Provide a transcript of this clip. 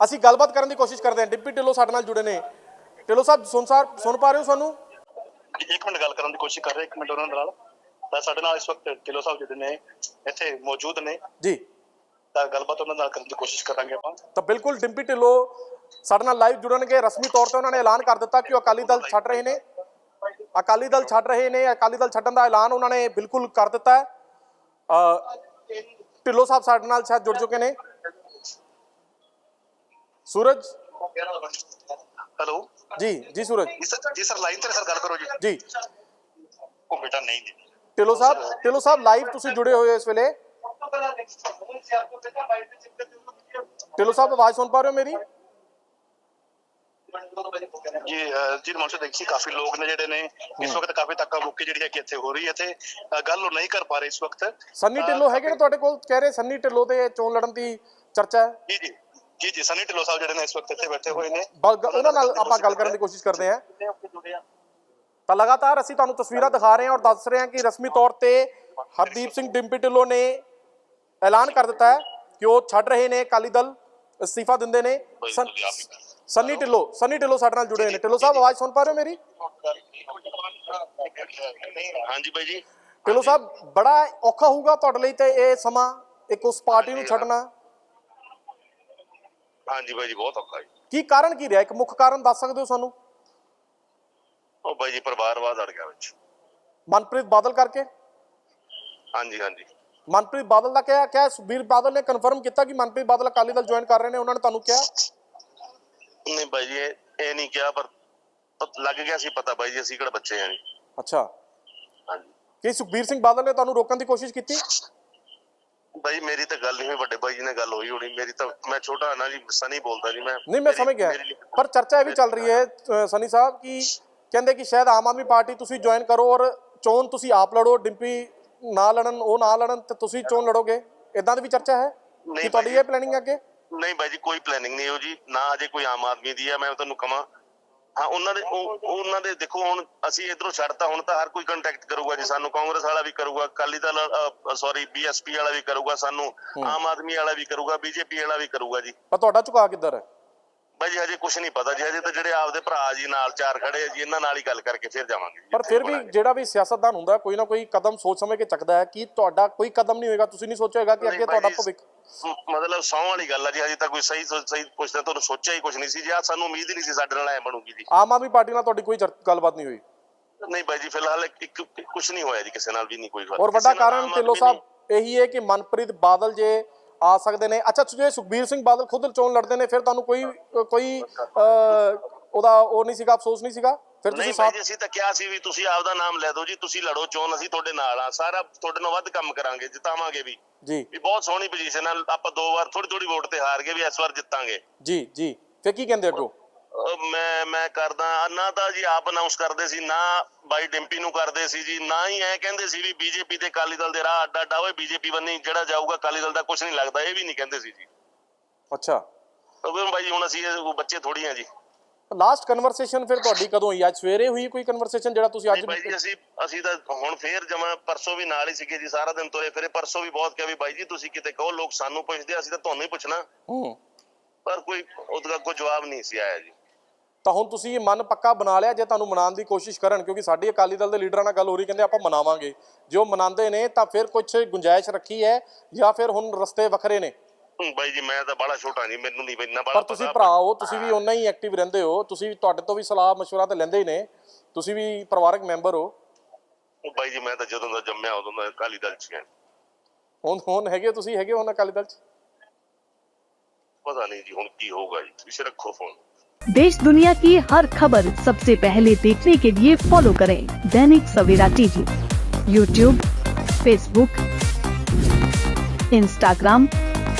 ਅਸੀਂ ਗੱਲਬਾਤ ਕਰਨ ਦੀ ਕੋਸ਼ਿਸ਼ ਕਰਦੇ ਹਾਂ। ਡਿਪਟੀ ਢਿੱਲੋਂ ਸਾਡੇ ਨਾਲ ਜੁੜੇ ਨੇ। ਢਿੱਲੋਂ ਸਾਹਿਬ ਸੁਣ ਸਾਹਿਬ ਸੁਣ ਪਾ ਰਹੇ ਹੋ ਸਾਨੂੰ? ਇੱਕ ਮਿੰਟ ਗੱਲ ਕਰਨ ਦੀ ਕੋਸ਼ਿਸ਼ ਕਰ ਰਹੇ ਇੱਕ ਮਿੰਟ ਉਹਨਾਂ ਨਾਲ। ਤਾਂ ਸਾਡੇ ਨਾਲ ਇਸ ਵਕਤ ਢਿੱਲੋਂ ਸਾਹਿਬ ਜਿਹੜੇ ਨੇ ਇੱਥੇ ਮੌਜੂਦ ਨੇ। ਜੀ। ਤਾਂ ਗੱਲਬਾਤ ਉਹਨਾਂ ਨਾਲ ਕਰਨ ਦੀ ਕੋਸ਼ਿਸ਼ ਕਰਾਂਗੇ ਆਪਾਂ। ਤਾਂ ਬਿਲਕੁਲ ਡਿੰਪੀ ਢਿੱਲੋਂ ਸਾਡੇ ਨਾਲ ਲਾਈਵ ਜੁੜਨਗੇ। ਰਸਮੀ ਤੌਰ ਤੇ ਉਹਨਾਂ ਨੇ ਐਲਾਨ ਕਰ ਦਿੱਤਾ ਕਿ ਉਹ ਅਕਾਲੀ ਦਲ ਛੱਡ ਰਹੇ ਨੇ। ਅਕਾਲੀ ਦਲ ਛੱਡ ਰਹੇ ਨੇ। ਅਕਾਲੀ ਦਲ ਛੱਡਣ ਦਾ ਐਲਾਨ ਉਹਨਾਂ ਨੇ ਬਿਲਕੁਲ ਕਰ ਦਿੱਤਾ ਹੈ। ਢਿੱਲੋਂ ਸਾਹਿਬ ਸਾਡੇ ਨਾਲ ਸ਼ਾਇਦ ਜੁੜ ਚੁੱਕੇ ਨੇ। ਸੂਰਜ? ਹੈਲੋ? ਜੀ ਜੀ ਸੂਰਜ। ਜੀ ਸਰ ਜੀ ਸਰ ਲਾਈਨ ਤੇ ਸਰ ਗੱਲ ਕਰੋ ਜੀ। ਜੀ। ਉਹ ਬੇਟਾ ਨਹੀਂ ਦੇ ਢਿੱਲੋਂ ਸਾਹਿਬ ਢਿੱਲੋਂ ਸਾਹਿਬ ਲਾਈਵ ਤੁਸੀਂ ਜੁੜੇ ਹੋਏ ਹੋ ਇਸ ਵੇਲੇ। ਢਿੱਲੋਂ ਸਾਹਿਬ ਆਵਾਜ਼ ਸੁਣ ਪਾ ਰਹੇ ਹੋ ਮੇਰੀ? ਜੀ ਜੀ ਮਨਸ਼ਾ ਦੇਖੀ ਕਾਫੀ ਲੋਕ ਨੇ ਜਿਹੜੇ ਨੇ ਇਸ ਵਕਤ ਕਾਫੀ ਧੱਕਾ ਮੁੱਕੀ ਜਿਹੜੀ ਹੈ ਕਿ ਇੱਥੇ ਹੋ ਰਹੀ ਹੈ ਤੇ ਗੱਲ ਉਹ ਨਹੀਂ ਕਰ ਪਾ ਰਹੇ ਇਸ ਵਕਤ। ਸੰਨੀ ਢਿੱਲੋਂ ਹੈਗੇ ਨੇ ਤੁਹਾਡੇ ਕੋਲ? ਕਹਿ ਰਹੇ ਸੰਨੀ ਢਿੱਲੋਂ ਤੇ ਚੋਣ ਲੜਨ ਦੀ ਚਰਚਾ ਹੈ। ਜੀ ਜੀ। ਜੀ ਜੀ ਸਨੀ ਢਿੱਲੋਂ ਸਾਹਿਬ ਜਿਹੜੇ ਨੇ ਇਸ ਵਕਤ ਇੱਥੇ ਬੈਠੇ ਹੋਏ ਨੇ। ਉਹਨਾਂ ਨਾਲ ਆਪਾਂ ਗੱਲ ਕਰਨ ਦੀ ਕੋਸ਼ਿਸ਼ ਕਰਦੇ ਹਾਂ। ਤਾਂ ਲਗਾਤਾਰ ਅਸੀਂ ਤੁਹਾਨੂੰ ਤਸਵੀਰਾਂ ਦਿਖਾ ਰਹੇ ਹਾਂ ਔਰ ਦੱਸ ਰਹੇ ਹਾਂ ਕਿ ਰਸਮੀ ਤੌਰ ਤੇ ਹਰਦੀਪ ਸਿੰਘ ਡਿੰਪੀ ਢਿੱਲੋਂ ਨੇ ਐਲਾਨ ਕਰ ਦਿੱਤਾ ਹੈ ਕਿ ਉਹ ਛੱਡ ਰਹੇ ਨੇ ਅਕਾਲੀ ਦਲ ਅਸਤੀਫਾ ਦਿੰਦੇ ਨੇ। ਸਨ- ਢਿੱਲੋਂ ਸੰਨੀ ਢਿੱਲੋਂ ਸਾਡੇ ਨਾਲ ਜੁੜੇ ਨੇ। ਢਿੱਲੋਂ ਸਾਹਿਬ ਆਵਾਜ਼ ਸੁਣ ਪਾ ਰਹੇ ਹੋ ਮੇਰੀ? ਹਾਂਜੀ ਬਾਈ ਜੀ। ਢਿੱਲੋਂ ਸਾਹਿਬ ਬੜਾ ਔਖਾ ਹੋਊਗਾ ਤੁਹਾਡੇ ਲਈ ਤੇ ਇਹ ਸਮਾਂ ਇੱਕ ਉਸ ਪਾਰਟੀ ਨੂੰ ਛੱਡਣਾ। ਹਾਂਜੀ ਬਾਈ ਜੀ ਬਹੁਤ ਔਖਾ ਜੀ। ਕੀ ਕਾਰਨ ਕੀ ਰਿਹਾ? ਇੱਕ ਮੁੱਖ ਕਾਰਨ ਦੱਸ ਸਕਦੇ ਹੋ ਸਾਨੂੰ? ਉਹ ਬਾਈ ਜੀ ਪਰਿਵਾਰਵਾਦ ਅੜ ਗਿਆ ਵਿੱਚ। ਮਨਪ੍ਰੀਤ ਬਾਦਲ ਕਰਕੇ? ਹਾਂਜੀ ਹਾਂਜੀ। ਮਨਪ੍ਰੀਤ ਬਾਦਲ ਦਾ ਕਿਹਾ ਕਿਹਾ ਸੁਖਬੀਰ ਬਾਦਲ ਨੇ ਕਨਫਰਮ ਕੀਤਾ ਕਿ ਮਨਪ੍ਰੀਤ ਬਾਦਲ ਅਕਾਲੀ ਦਲ ਜੁਆਇਨ ਕਰ ਰਹੇ ਨੇ ਉਹਨਾਂ ਨੇ ਤੁਹਾਨੂੰ ਕਿਹਾ? ਨਹੀਂ ਬਾਈ ਜੀ ਇਹ ਇਹ ਨਹੀਂ ਕਿਹਾ ਪਰ ਲੱਗ ਗਿਆ ਸੀ ਪਤਾ ਬਾਈ ਜੀ ਅਸੀਂ ਕਿਹੜਾ ਬੱਚੇ ਆ ਜੀ। ਅੱਛਾ। ਹਾਂਜੀ। ਕੀ ਸੁਖਬੀਰ ਸਿੰਘ ਬਾਦਲ ਨੇ ਤੁਹਾਨੂੰ ਰੋਕਣ ਦੀ ਕੋਸ਼ਿਸ਼ ਕੀਤੀ? ਬਾਈ ਮੇਰੀ ਤਾਂ ਗੱਲ ਨਹੀਂ ਹੋਈ ਵੱਡੇ ਬਾਈ ਜੀ ਨਾਲ ਗੱਲ ਹੋਈ ਹੋਣੀ ਮੇਰੀ ਤਾਂ ਮੈਂ ਛੋਟਾ ਨਾ ਜੀ ਸਨੀ ਬੋਲਦਾ ਜੀ ਮੈਂ। ਨਹੀਂ ਮੈਂ ਸਮਝ ਗਿਆ। ਪਰ ਚਰਚਾ ਇਹ ਵੀ ਚੱਲ ਰਹੀ ਹੈ ਸਨੀ ਸਾਹਿਬ ਕਿ ਕਹਿੰਦੇ ਕਿ ਸ਼ਾਇਦ ਆਮ ਆਦਮੀ ਪਾਰਟੀ ਤੁਸੀਂ ਜੁਆਇਨ ਕਰੋ ਔਰ ਚੋਣ ਤੁਸੀਂ ਆਪ ਲੜੋ ਡਿੰਪੀ ਨਾ ਲੜਨ ਉਹ ਨਾ ਲੜਨ ਤੇ ਤੁਸੀਂ ਚੋਣ ਲੜੋਗੇ? ਇਦਾਂ ਦੀ ਵੀ ਚਰਚਾ ਹੈ? ਕਿ ਤੁਹਾਡੀ। ਇਹ ਪਲੈਨਿੰਗ ਅੱਗੇ? ਨਹੀਂ ਬਾਈ ਜੀ ਕੋਈ ਪਲੈਨਿੰਗ ਨਹੀਂ ਹੋ ਜੀ ਨਾ ਅਜੇ ਕੋਈ ਆਮ ਆਦਮੀ ਦੀ ਆ ਮੈਂ ਤੁਹਾਨੂੰ ਕਹਾਂ ਹਾਂ ਉਹਨਾਂ ਦੇ ਉਹ ਉਹ ਉਹਨਾਂ ਦੇ ਦੇਖੋ ਹੁਣ ਅਸੀਂ ਇਧਰੋਂ ਛੱਡਤਾ ਹੁਣ ਤਾਂ ਹਰ ਕੋਈ ਕੰਟੈਕਟ ਕਰੂਗਾ ਜੀ ਸਾਨੂੰ ਕਾਂਗਰਸ ਵਾਲਾ ਵੀ ਕਰੂਗਾ ਅਕਾਲੀ ਦਲ ਸੌਰੀ ਬੀਐਸਪੀ ਵਾਲਾ ਵੀ ਕਰੂਗਾ ਸਾਨੂੰ ਆਮ ਆਦਮੀ ਵਾਲਾ ਵੀ ਕਰੂਗਾ ਬੀਜੇਪੀ ਵਾਲਾ ਵੀ ਕਰੂਗਾ ਜੀ। ਪਰ ਤੁਹਾਡਾ ਝੁਕਾਅ ਕਿੱਧਰ ਹੈ? ਬਾਈ ਜੀ ਹਜੇ ਕੁਝ ਨਹੀਂ ਪਤਾ ਜੀ ਹਜੇ ਤਾਂ ਜਿਹੜੇ ਆਪਦੇ ਭਰਾ ਜੀ ਨਾਲ ਚਾਰ ਖੜੇ ਆ ਜੀ ਇਹਨਾਂ ਨਾਲ ਹੀ ਗੱਲ ਕਰਕੇ ਫਿਰ ਜਾਵਾਂਗੇ ਪਰ ਫਿਰ ਵੀ। ਜਿਹੜਾ ਵੀ ਸਿਆਸਤਦਾਨ ਹੁੰਦਾ ਕੋਈ ਨਾ ਕੋਈ ਕਦਮ ਸੋਚ ਸਮਝ ਕੇ ਚੱਕਦਾ ਹੈ ਕਿ ਤੁਹਾਡਾ ਕੋਈ ਕਦਮ ਨਹੀਂ ਹੋਏਗਾ ਤੁਸੀਂ ਨਹੀਂ ਸੋਚਿਆਗਾ ਕਿ ਨਹੀਂ ਅੱਗੇ ਤੁਹਾਡਾ ਭਵਿੱਖ ਮਤਲਬ ਸੌ ਵਾਲੀ ਗੱਲ ਆ ਜੀ ਹਜੇ ਤਾਂ ਕੋਈ ਸਹੀ ਸਹੀ ਕੁਛ ਤਾਂ ਤੁਹਾਨੂੰ ਸੋਚਿਆ ਹੀ ਕੁਝ ਨਹੀਂ ਸੀ ਜੀ ਆਹ ਸਾਨੂੰ ਉਮੀਦ ਹੀ ਨਹੀਂ ਸੀ ਸਾਡੇ ਨਾਲ ਐ ਬਣੂਗੀ ਜੀ। ਆਮ ਆਦਮੀ ਪਾਰਟੀ ਨਾਲ ਤੁਹਾਡੀ ਕੋਈ ਚਰ- ਗੱਲਬਾਤ ਨਹੀਂ ਹੋਈ? ਨਹੀਂ ਬਾਈ ਜੀ ਫਿਲਹਾਲ ਇੱਕ ਕੁਝ ਨਹੀਂ ਹੋਇਆ ਜੀ ਕਿਸੇ ਨਾਲ ਵੀ ਨਹੀਂ ਕੋਈ ਗੱਲ। ਔਰ ਵੱਡਾ ਨਾਲ ਕਾਰਨ ਆਮ ਢਿੱਲੋਂ ਆਦਮੀ ਸਾਹਿਬ ਇਹੀ ਹੈ ਕਿ ਮਨਪ੍ਰੀਤ ਬਾਦਲ ਜੇ ਆ ਸਕਦੇ ਨੇ। ਅੱਛਾ ਜੇ ਸੁਖਬੀਰ ਸਿੰਘ ਬਾਦਲ ਖੁਦ ਚੋਣ ਲੜਦੇ ਨੇ ਫਿਰ ਤੁਹਾਨੂੰ ਕੋਈ ਕੋਈ ਅਹ, ਉਹਦਾ ਉਹ ਨਹੀਂ ਸੀਗਾ ਅਫਸੋਸ ਨਹੀਂ ਸੀਗਾ? ਫਿਰ ਤੁਸੀਂ ਸਾਥ ਜੀ ਅਸੀਂ ਤਾਂ ਕਿਹਾ ਸੀ ਵੀ ਤੁਸੀਂ ਆਪਦਾ ਨਾਮ ਲੈ ਦਿਓ ਜੀ ਤੁਸੀਂ ਲੜੋ ਚੋਣ ਅਸੀਂ ਤੁਹਾਡੇ ਨਾਲ ਆ। ਸਾਰਾ ਤੁਹਾਡੇ ਨਾਲ ਵੱਧ ਕੰਮ ਕਰਾਂਗੇ ਜਿਤਾਵਾਂਗੇ ਵੀ। ਜੀ। ਵੀ ਬਹੁਤ ਸੋਹਣੀ ਪੋਜੀਸ਼ਨ ਆ ਆਪਾਂ ਦੋ ਵਾਰ ਥੋੜੀ ਥੋੜੀ ਵੋਟ ਤੇ ਹਾਰ ਗਏ ਵੀ ਇਸ ਵਾਰ ਜਿੱਤਾਂਗੇ। ਜੀ ਜੀ। ਫਿਰ ਕੀ ਕਹਿੰਦੇ ਅੱਗੋਂ? ਮੈਂ ਮੈਂ ਕਰਦਾ ਨਾ ਤਾਂ ਜੀ ਆਪ ਅਨਾਉਂਸ ਕਰਦੇ ਸੀ ਨਾ ਬਾਈ ਡਿੰਪੀ ਨੂੰ ਕਰਦੇ ਸੀ ਜੀ ਨਾ ਹੀ ਐ ਕਹਿੰਦੇ ਸੀ ਵੀ ਬੀਜੇਪੀ ਤੇ ਅਕਾਲੀ ਦਲ ਦੇ ਰਾਹ ਅੱਡਾ ਅੱਡਾ ਹੋਏ ਬੀਜੇਪੀ ਬੰਨੀ ਜਿਹੜਾ ਜਾਊਗਾ ਅਕਾਲੀ ਦਲ ਦਾ ਕੁਝ ਨਹੀਂ ਲੱਗਦਾ ਇਹ ਵੀ ਨਹੀਂ ਕਹਿੰਦੇ ਸੀ ਜੀ। ਅੱਛਾ। ਕਿਉਂਕਿ ਬਾਈ ਹੁਣ ਅਸੀਂ ਇਹ ਬੱਚੇ ਥੋੜੀ ਆ ਜੀ। ਲਾਸਟ ਕਨਵਰਸੇਸ਼ਨ ਫਿਰ ਤੁਹਾਡੀ ਕਦੋਂ ਹੋਈ? ਅੱਜ ਸਵੇਰੇ ਹੋਈ ਕੋਈ ਕਨਵਰਸੇਸ਼ਨ ਜਿਹੜਾ ਤੁਸੀਂ ਅੱਜ ਬਾਈ ਜੀ ਅਸੀਂ ਅਸੀਂ ਤਾਂ ਹੁਣ ਫੇਰ ਜਮਾ ਪਰਸੋਂ ਵੀ ਨਾਲ ਹੀ ਸੀਗੇ ਜੀ ਸਾਰਾ ਦਿਨ ਤੁਰੇ ਫਿਰੇ। ਪਰਸੋਂ ਵੀ ਬਹੁਤ ਕਿਹਾ ਵੀ ਬਾਈ ਜੀ ਤੁਸੀਂ ਕਿਤੇ ਕਹੋ ਲੋਕ ਸਾਨੂੰ ਪੁੱਛਦੇ ਅਸੀਂ ਤਾਂ ਤੁਹਾਨੂੰ ਹੀ ਪੁੱਛਣਾ। ਹੂੰ। ਪਰ ਕੋਈ ਉਹਦਾ ਕੋਈ ਜਵਾਬ ਨਹੀਂ ਸੀ ਆਇਆ ਜੀ। ਤਾਂ ਹੁਣ ਤੁਸੀਂ ਇਹ ਮਨ ਪੱਕਾ ਬਣਾ ਲਿਆ ਜੇ ਤੁਹਾਨੂੰ ਮਨਾਉਣ ਦੀ ਕੋਸ਼ਿਸ਼ ਕਰਨ ਕਿਉਂਕਿ ਸਾਡੀ ਅਕਾਲੀ ਦਲ ਦੇ ਲੀਡਰਾਂ ਨਾਲ ਗੱਲ ਹੋ ਰਹੀ ਕਹਿੰਦੇ ਆਪਾਂ ਮਨਾਵਾਂਗੇ। ਜੇ ਉਹ ਮਨਾਉਂਦੇ ਨੇ ਤਾਂ ਫਿਰ ਕੁਝ ਗੁੰਜਾਇਸ਼ ਰੱਖੀ ਹੈ ਜਾਂ ਫਿਰ ਹੁਣ ਰਸਤੇ ਵੱਖਰੇ ਨੇ। ਬਾਈ ਜੀ ਮੈਂ ਤਾਂ ਬੜਾ ਛੋਟਾ ਨਹੀਂ ਮੈਨੂੰ ਨਹੀਂ ਇੰਨਾ ਬੜਾ ਪਰ ਤੁਸੀਂ ਭਰਾ ਹੋ ਤੁਸੀਂ ਵੀ ਓਨਾ ਹੀ ਐਕਟਿਵ ਰਹਿੰਦੇ ਹੋ ਤੁਸੀਂ ਤੁਹਾਡੇ ਤੋਂ ਵੀ ਸਲਾਹ مشورہ ਤਾਂ ਲੈਂਦੇ ਹੀ ਨੇ ਤੁਸੀਂ ਵੀ ਪਰਿਵਾਰਕ ਮੈਂਬਰ ਹੋ ਉਹ ਬਾਈ ਜੀ ਮੈਂ ਤਾਂ ਜਦੋਂ ਦਾ ਜੰਮਿਆ ਉਦੋਂ ਦਾ ਅਕਾਲੀ ਦਲ ਚ ਗਿਆ ਹੁਣ ਹੁਣ ਹੈਗੇ ਹੋ ਤੁਸੀਂ ਹੈਗੇ ਹੋ ਨਾ ਅਕਾਲੀ ਦਲ ਚ ਪਤਾ ਨਹੀਂ ਜੀ ਹੁਣ ਕੀ ਹੋਊਗਾ ਜੀ ਤੁਸੀਂ ਰੱਖੋ ਫੋਨ देश दुनिया की हर खबर सबसे पहले देखने के लिए फॉलो करें Dainik Savera TV YouTube Facebook Instagram